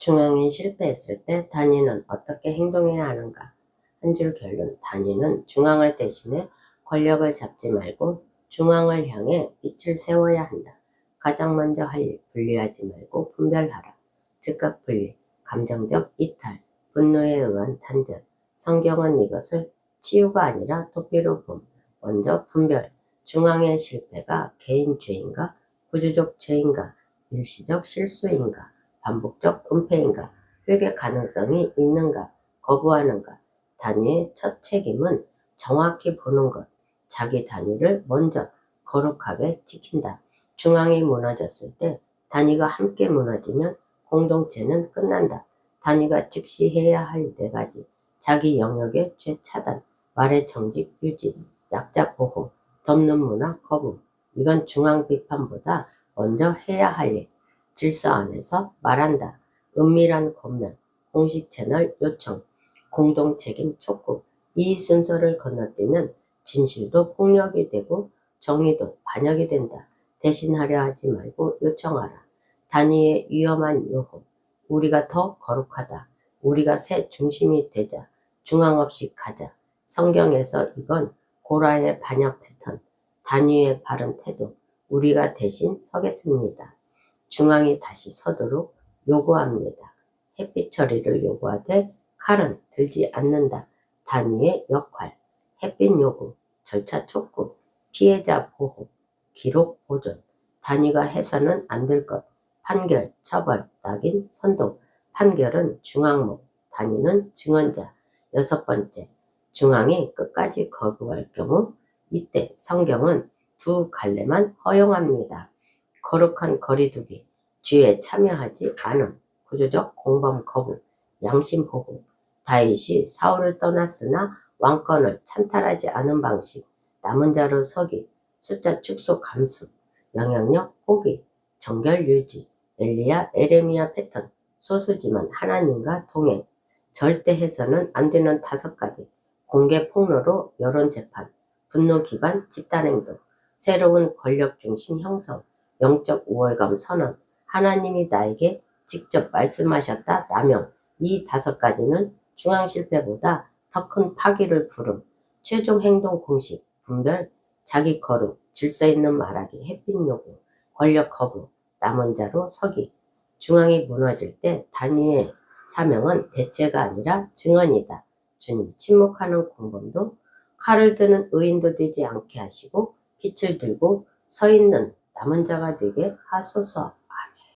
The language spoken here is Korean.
중앙이 실패했을 때 단위는 어떻게 행동해야 하는가? 한 줄 결론. 단위는 중앙을 대신해 권력을 잡지 말고 중앙을 향해 빛을 세워야 한다. 가장 먼저 할 일, 분리하지 말고 분별하라. 즉각 분리, 감정적 이탈, 분노에 의한 단절. 성경은 이것을 치유가 아니라 도피로 봄. 먼저 분별, 중앙의 실패가 개인 죄인가, 구조적 죄인가, 일시적 실수인가, 반복적 은폐인가, 회개 가능성이 있는가, 거부하는가. 단위의 첫 책임은 정확히 보는 것, 자기 단위를 먼저 거룩하게 지킨다. 중앙이 무너졌을 때 단위가 함께 무너지면 공동체는 끝난다. 단위가 즉시 해야 할 네 가지. 자기 영역의 죄 차단, 말의 정직 유지, 약자 보호, 덮는 문화 거부. 이건 중앙 비판보다 먼저 해야 할 일. 질서 안에서 말한다. 은밀한 권면, 공식 채널 요청, 공동 책임 촉구. 이 순서를 건너뛰면 진실도 폭력이 되고 정의도 반역이 된다. 대신하려 하지 말고 요청하라. 단위의 위험한 요호. 우리가 더 거룩하다. 우리가 새 중심이 되자. 중앙 없이 가자. 성경에서 이건 고라의 반역 패턴. 단위의 바른 태도. 우리가 대신 서겠습니다. 중앙이 다시 서도록 요구합니다. 햇빛 처리를 요구하되 칼은 들지 않는다. 단위의 역할. 햇빛 요구. 절차 촉구. 피해자 보호. 기록 보존. 단위가 해서는 안 될 것. 판결, 처벌, 낙인, 선동. 판결은 중앙목, 단위는 증언자. 여섯 번째, 중앙이 끝까지 거부할 경우 이때 성경은 두 갈래만 허용합니다. 거룩한 거리두기, 죄에 참여하지 않음, 구조적 공범 거부, 양심 보호. 다윗이 사울을 떠났으나 왕권을 찬탈하지 않은 방식, 남은 자로 서기, 숫자 축소 감수, 영향력 포기, 정결 유지, 엘리야, 에레미야 패턴, 소수지만 하나님과 동행, 절대 해서는 안 되는 다섯 가지, 공개 폭로로 여론 재판, 분노 기반 집단 행동, 새로운 권력 중심 형성, 영적 우월감 선언, 하나님이 나에게 직접 말씀하셨다 남용, 이 다섯 가지는 중앙 실패보다 더 큰 파기를 부름, 최종 행동 공식, 분별, 자기 거룩, 질서 있는 말하기, 햇빛 요구, 권력 거부, 남은 자로 서기. 중앙이 무너질 때 단위의 사명은 대체가 아니라 증언이다. 주님, 침묵하는 공범도 칼을 드는 의인도 되지 않게 하시고 빛을 들고 서 있는 남은 자가 되게 하소서.